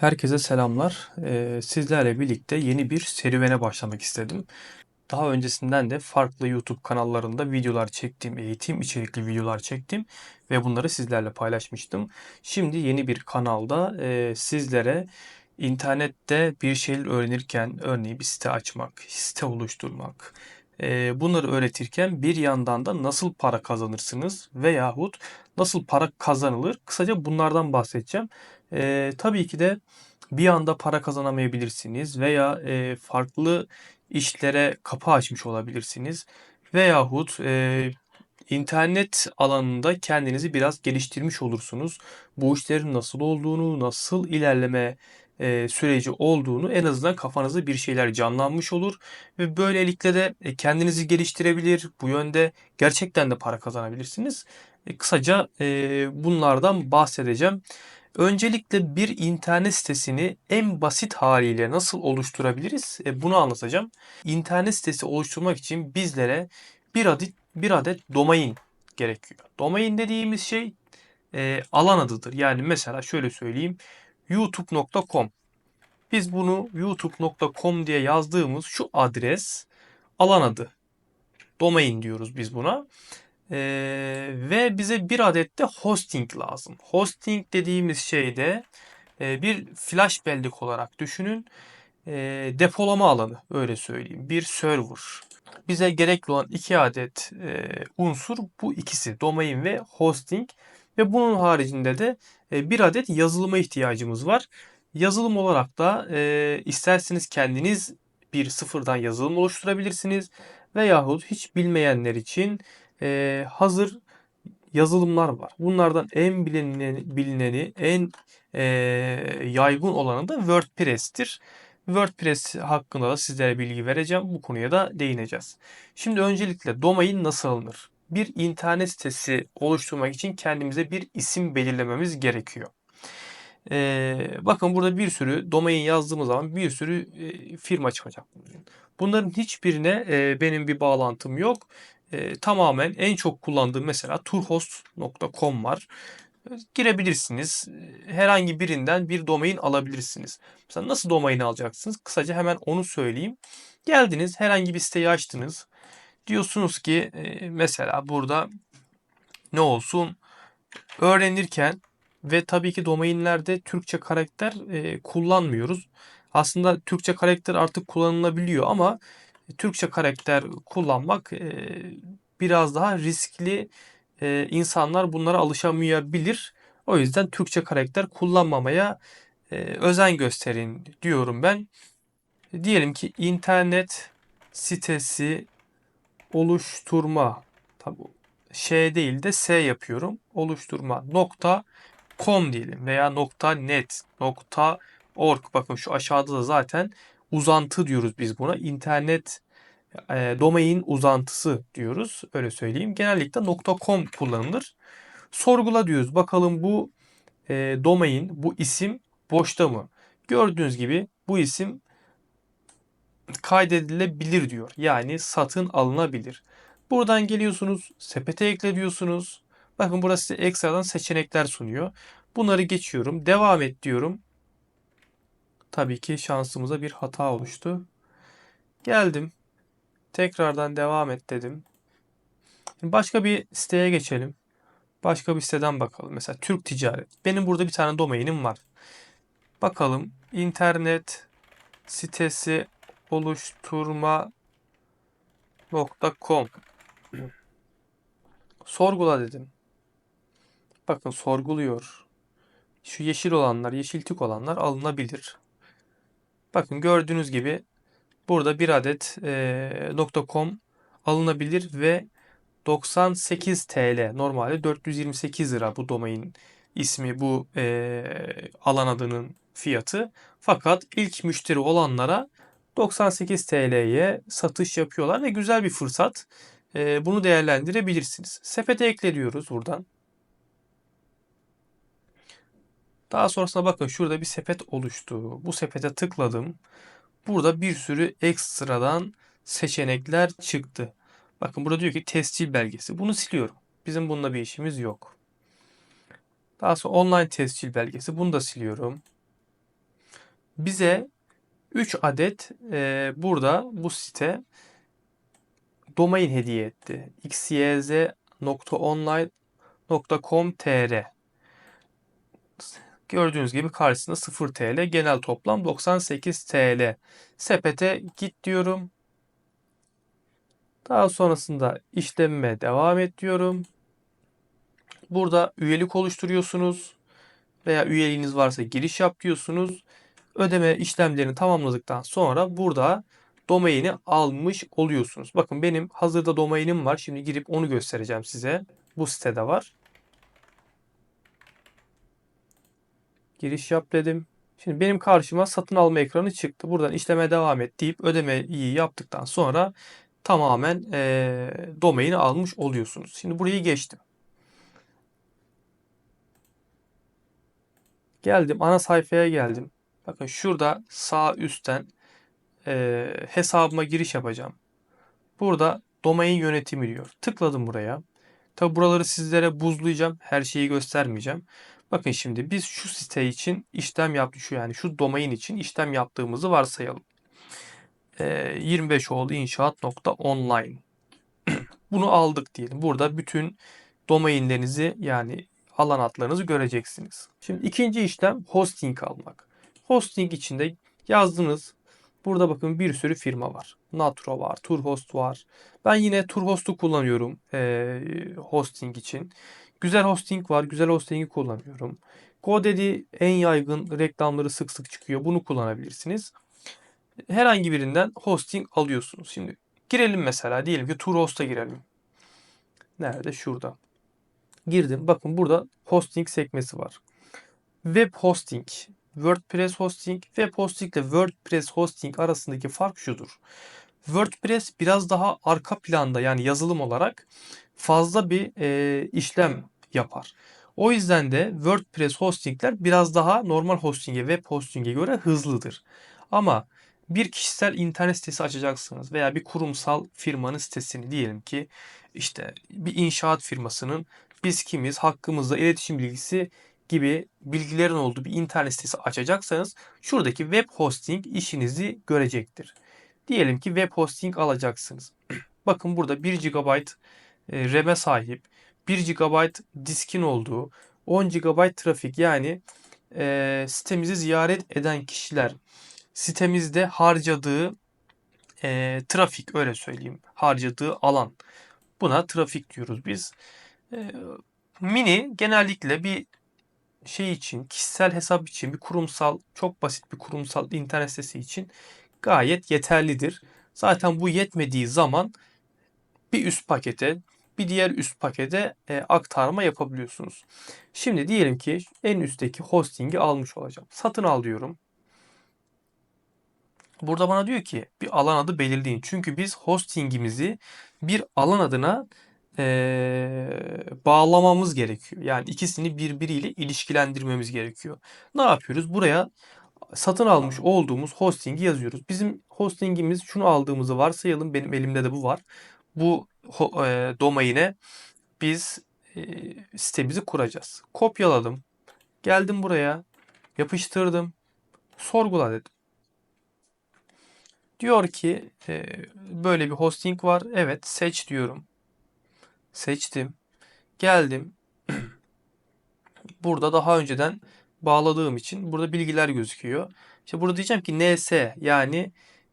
Herkese selamlar. Ee, sizlerle birlikte yeni bir serüvene başlamak istedim. Daha öncesinden de farklı YouTube kanallarında videolar çektim, eğitim içerikli videolar çektim ve bunları sizlerle paylaşmıştım. Şimdi yeni bir kanalda e, sizlere internette bir şeyler öğrenirken, örneğin bir site açmak, site oluşturmak, e, bunları öğretirken bir yandan da nasıl para kazanırsınız veyahut nasıl para kazanılır? Kısaca bunlardan bahsedeceğim. E, tabii ki de bir anda para kazanamayabilirsiniz veya e, farklı işlere kapı açmış olabilirsiniz veyahut e, internet alanında kendinizi biraz geliştirmiş olursunuz. Bu işlerin nasıl olduğunu, nasıl ilerleme e, süreci olduğunu en azından kafanızda bir şeyler canlanmış olur ve böylelikle de e, kendinizi geliştirebilir. Bu yönde gerçekten de para kazanabilirsiniz. E, kısaca e, bunlardan bahsedeceğim. Öncelikle bir internet sitesini en basit haliyle nasıl oluşturabiliriz? E, bunu anlatacağım. İnternet sitesi oluşturmak için bizlere bir adet bir adet domain gerekiyor. Domain dediğimiz şey e, alan adıdır. Yani mesela şöyle söyleyeyim. youtube.com biz bunu youtube.com diye yazdığımız şu adres alan adı. Domain diyoruz biz buna. Ee, ve bize bir adet de hosting lazım. Hosting dediğimiz şeyde e, bir flash bellek olarak düşünün. E, depolama alanı öyle söyleyeyim. Bir server. Bize gerekli olan iki adet e, unsur bu ikisi. Domain ve hosting. Ve bunun haricinde de e, bir adet yazılıma ihtiyacımız var. Yazılım olarak da e, isterseniz kendiniz bir sıfırdan yazılım oluşturabilirsiniz. Veyahut hiç bilmeyenler için e, hazır yazılımlar var. Bunlardan en bilineni, bilineni en e, yaygın olanı da WordPress'tir. WordPress hakkında da sizlere bilgi vereceğim. Bu konuya da değineceğiz. Şimdi öncelikle domain nasıl alınır? Bir internet sitesi oluşturmak için kendimize bir isim belirlememiz gerekiyor. Ee, bakın burada bir sürü domain yazdığımız zaman bir sürü e, firma çıkacak. Bunların hiçbirine e, benim bir bağlantım yok e, tamamen en çok kullandığım mesela turhost.com var. Girebilirsiniz. Herhangi birinden bir domain alabilirsiniz. Mesela nasıl domain alacaksınız? Kısaca hemen onu söyleyeyim. Geldiniz herhangi bir siteyi açtınız. Diyorsunuz ki e, mesela burada ne olsun? Öğrenirken ve tabii ki domainlerde Türkçe karakter e, kullanmıyoruz. Aslında Türkçe karakter artık kullanılabiliyor ama Türkçe karakter kullanmak e, biraz daha riskli. E, insanlar bunlara alışamayabilir. O yüzden Türkçe karakter kullanmamaya e, özen gösterin diyorum ben. Diyelim ki internet sitesi oluşturma tabi şey değil de S yapıyorum. Oluşturma nokta com diyelim veya nokta net nokta org bakın şu aşağıda da zaten uzantı diyoruz biz buna. İnternet e, domain uzantısı diyoruz. Öyle söyleyeyim. Genellikle .com kullanılır. Sorgula diyoruz. Bakalım bu e, domain, bu isim boşta mı? Gördüğünüz gibi bu isim kaydedilebilir diyor. Yani satın alınabilir. Buradan geliyorsunuz, sepete ekle diyorsunuz. Bakın burası size ekstradan seçenekler sunuyor. Bunları geçiyorum. Devam et diyorum. Tabii ki şansımıza bir hata oluştu. Geldim. Tekrardan devam et dedim. başka bir siteye geçelim. Başka bir siteden bakalım. Mesela Türk Ticaret. Benim burada bir tane domainim var. Bakalım internet sitesi oluşturma.com Sorgula dedim. Bakın sorguluyor. Şu yeşil olanlar, yeşil tık olanlar alınabilir. Bakın gördüğünüz gibi burada bir adet e, .com alınabilir ve 98 TL normalde 428 lira bu domain ismi bu e, alan adının fiyatı. Fakat ilk müşteri olanlara 98 TL'ye satış yapıyorlar ve güzel bir fırsat. E, bunu değerlendirebilirsiniz. Sepete ekle diyoruz buradan. Daha sonrasında bakın şurada bir sepet oluştu. Bu sepete tıkladım. Burada bir sürü ekstradan seçenekler çıktı. Bakın burada diyor ki tescil belgesi. Bunu siliyorum. Bizim bununla bir işimiz yok. Daha sonra online tescil belgesi. Bunu da siliyorum. bize 3 adet e, burada bu site domain hediye etti. xyz.online.com.tr Gördüğünüz gibi karşısında 0 TL. Genel toplam 98 TL. Sepete git diyorum. Daha sonrasında işlemime devam et diyorum. Burada üyelik oluşturuyorsunuz veya üyeliğiniz varsa giriş yap diyorsunuz. Ödeme işlemlerini tamamladıktan sonra burada domaini almış oluyorsunuz. Bakın benim hazırda domainim var. Şimdi girip onu göstereceğim size. Bu sitede var. Giriş yap dedim. Şimdi benim karşıma satın alma ekranı çıktı. Buradan işleme devam et deyip ödemeyi yaptıktan sonra tamamen e, domaini almış oluyorsunuz. Şimdi burayı geçtim. Geldim ana sayfaya geldim. Bakın şurada sağ üstten e, hesabıma giriş yapacağım. Burada domain yönetimi diyor. Tıkladım buraya. Tabi buraları sizlere buzlayacağım. Her şeyi göstermeyeceğim. Bakın şimdi biz şu site için işlem yaptık. Şu yani şu domain için işlem yaptığımızı varsayalım. E, 25 oldu inşaat nokta online. Bunu aldık diyelim. Burada bütün domainlerinizi yani alan adlarınızı göreceksiniz. Şimdi ikinci işlem hosting almak. Hosting içinde yazdınız. Burada bakın bir sürü firma var. Natro var, Turhost var. Ben yine Turhost'u kullanıyorum e, hosting için. Güzel hosting var. Güzel hosting'i kullanıyorum. GoDaddy en yaygın reklamları sık sık çıkıyor. Bunu kullanabilirsiniz. Herhangi birinden hosting alıyorsunuz. Şimdi girelim mesela. Diyelim ki Turhost'a girelim. Nerede? Şurada. Girdim. Bakın burada hosting sekmesi var. Web hosting, WordPress hosting, web hosting ile WordPress hosting arasındaki fark şudur. WordPress biraz daha arka planda yani yazılım olarak fazla bir e, işlem yapar. O yüzden de WordPress hostingler biraz daha normal hosting'e, web hosting'e göre hızlıdır. Ama bir kişisel internet sitesi açacaksınız veya bir kurumsal firmanın sitesini diyelim ki işte bir inşaat firmasının biz kimiz, hakkımızda iletişim bilgisi gibi bilgilerin olduğu bir internet sitesi açacaksanız şuradaki web hosting işinizi görecektir. Diyelim ki web hosting alacaksınız. Bakın burada 1 GB e, RAM'e sahip, 1 GB diskin olduğu, 10 GB trafik yani e, sitemizi ziyaret eden kişiler sitemizde harcadığı e, trafik öyle söyleyeyim harcadığı alan buna trafik diyoruz biz. E, mini genellikle bir şey için, kişisel hesap için, bir kurumsal, çok basit bir kurumsal internet sitesi için gayet yeterlidir. Zaten bu yetmediği zaman bir üst pakete, bir diğer üst pakete e, aktarma yapabiliyorsunuz. Şimdi diyelim ki en üstteki hostingi almış olacağım. Satın al diyorum. Burada bana diyor ki bir alan adı belirleyin. Çünkü biz hostingimizi bir alan adına e, bağlamamız gerekiyor. Yani ikisini birbiriyle ilişkilendirmemiz gerekiyor. Ne yapıyoruz? Buraya satın almış olduğumuz hostingi yazıyoruz. Bizim hostingimiz şunu aldığımızı varsayalım. Benim elimde de bu var. Bu domaine biz e, sitemizi kuracağız. Kopyaladım. Geldim buraya. Yapıştırdım. Sorgula dedim. Diyor ki e, böyle bir hosting var. Evet seç diyorum. Seçtim. Geldim. burada daha önceden bağladığım için burada bilgiler gözüküyor. İşte burada diyeceğim ki NS yani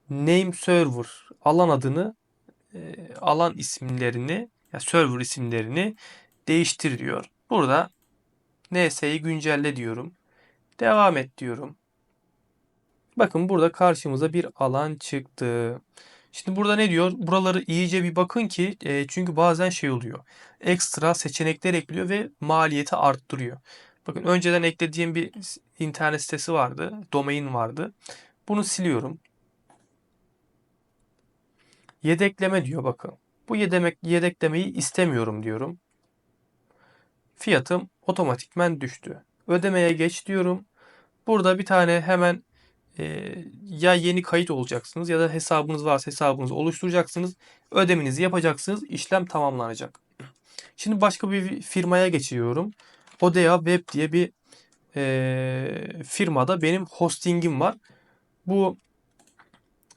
name server alan adını e, alan isimlerini yani server isimlerini değiştir diyor. Burada NS'yi güncelle diyorum. Devam et diyorum. Bakın burada karşımıza bir alan çıktı. Şimdi burada ne diyor? Buraları iyice bir bakın ki e, çünkü bazen şey oluyor. Ekstra seçenekler ekliyor ve maliyeti arttırıyor. Bakın önceden eklediğim bir internet sitesi vardı. Domain vardı. Bunu siliyorum. Yedekleme diyor bakın. Bu yedemek, yedeklemeyi istemiyorum diyorum. Fiyatım otomatikmen düştü. Ödemeye geç diyorum. Burada bir tane hemen e, ya yeni kayıt olacaksınız ya da hesabınız varsa hesabınızı oluşturacaksınız. Ödemenizi yapacaksınız. İşlem tamamlanacak. Şimdi başka bir firmaya geçiyorum. Odea Web diye bir e, firmada benim hostingim var. bu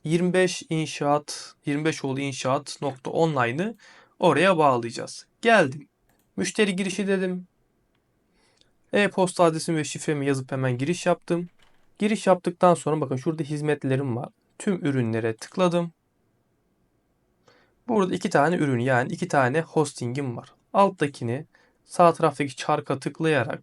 25 inşaat 25 oğlu inşaat nokta online'ı oraya bağlayacağız. Geldim. Müşteri girişi dedim. E-posta adresimi ve şifremi yazıp hemen giriş yaptım. Giriş yaptıktan sonra bakın şurada hizmetlerim var. Tüm ürünlere tıkladım. Burada iki tane ürün yani iki tane hostingim var. Alttakini sağ taraftaki çarka tıklayarak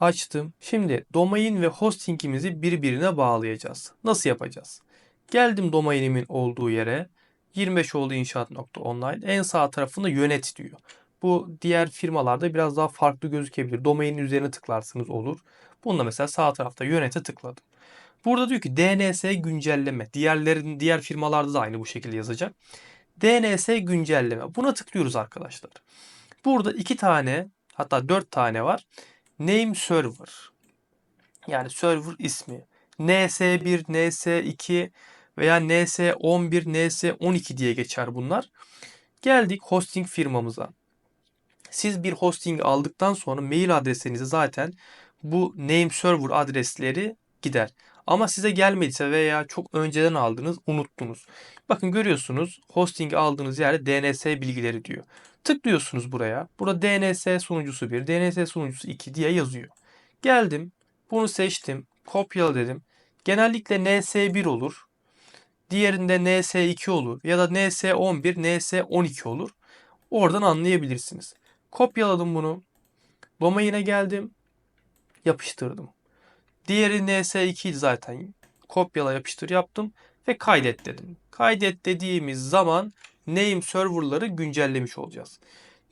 açtım. Şimdi domain ve hostingimizi birbirine bağlayacağız. Nasıl yapacağız? Geldim domainimin olduğu yere 25 oldu inşaat.online en sağ tarafında yönet diyor. Bu diğer firmalarda biraz daha farklı gözükebilir. Domainin üzerine tıklarsınız olur. Bunda mesela sağ tarafta yönete tıkladım. Burada diyor ki DNS güncelleme. Diğerlerin diğer firmalarda da aynı bu şekilde yazacak. DNS güncelleme. Buna tıklıyoruz arkadaşlar. Burada iki tane hatta dört tane var. Name server. Yani server ismi. NS1, NS2 veya NS11, NS12 diye geçer bunlar. Geldik hosting firmamıza. Siz bir hosting aldıktan sonra mail adresinize zaten bu name server adresleri gider. Ama size gelmediyse veya çok önceden aldınız, unuttunuz. Bakın görüyorsunuz hosting aldığınız yerde DNS bilgileri diyor. Tıklıyorsunuz buraya. Burada DNS sunucusu 1, DNS sunucusu 2 diye yazıyor. Geldim. Bunu seçtim. Kopyala dedim. Genellikle NS1 olur. Diğerinde NS2 olur. Ya da NS11, NS12 olur. Oradan anlayabilirsiniz. Kopyaladım bunu. Domaine geldim. Yapıştırdım. Diğeri NS2 idi zaten. Kopyala yapıştır yaptım ve kaydet dedim. Kaydet dediğimiz zaman name serverları güncellemiş olacağız.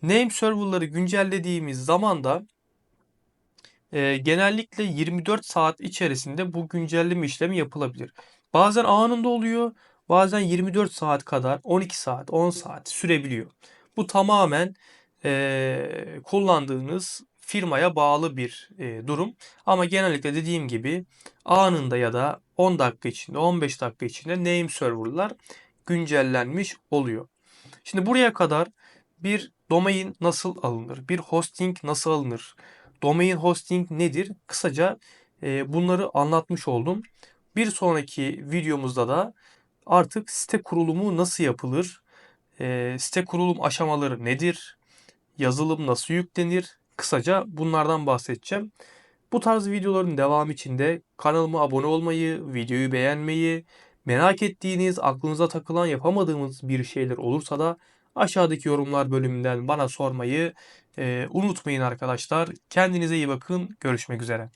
Name serverları güncellediğimiz zaman da e, genellikle 24 saat içerisinde bu güncelleme işlemi yapılabilir. Bazen anında oluyor, bazen 24 saat kadar, 12 saat, 10 saat sürebiliyor. Bu tamamen e, kullandığınız firmaya bağlı bir e, durum. Ama genellikle dediğim gibi anında ya da 10 dakika içinde, 15 dakika içinde name server'lar güncellenmiş oluyor. Şimdi buraya kadar bir domain nasıl alınır? Bir hosting nasıl alınır? Domain hosting nedir? Kısaca e, bunları anlatmış oldum. Bir sonraki videomuzda da artık site kurulumu nasıl yapılır? E, site kurulum aşamaları nedir? Yazılım nasıl yüklenir? Kısaca bunlardan bahsedeceğim. Bu tarz videoların devamı için de kanalıma abone olmayı, videoyu beğenmeyi, merak ettiğiniz, aklınıza takılan yapamadığımız bir şeyler olursa da aşağıdaki yorumlar bölümünden bana sormayı e, unutmayın arkadaşlar. Kendinize iyi bakın. Görüşmek üzere.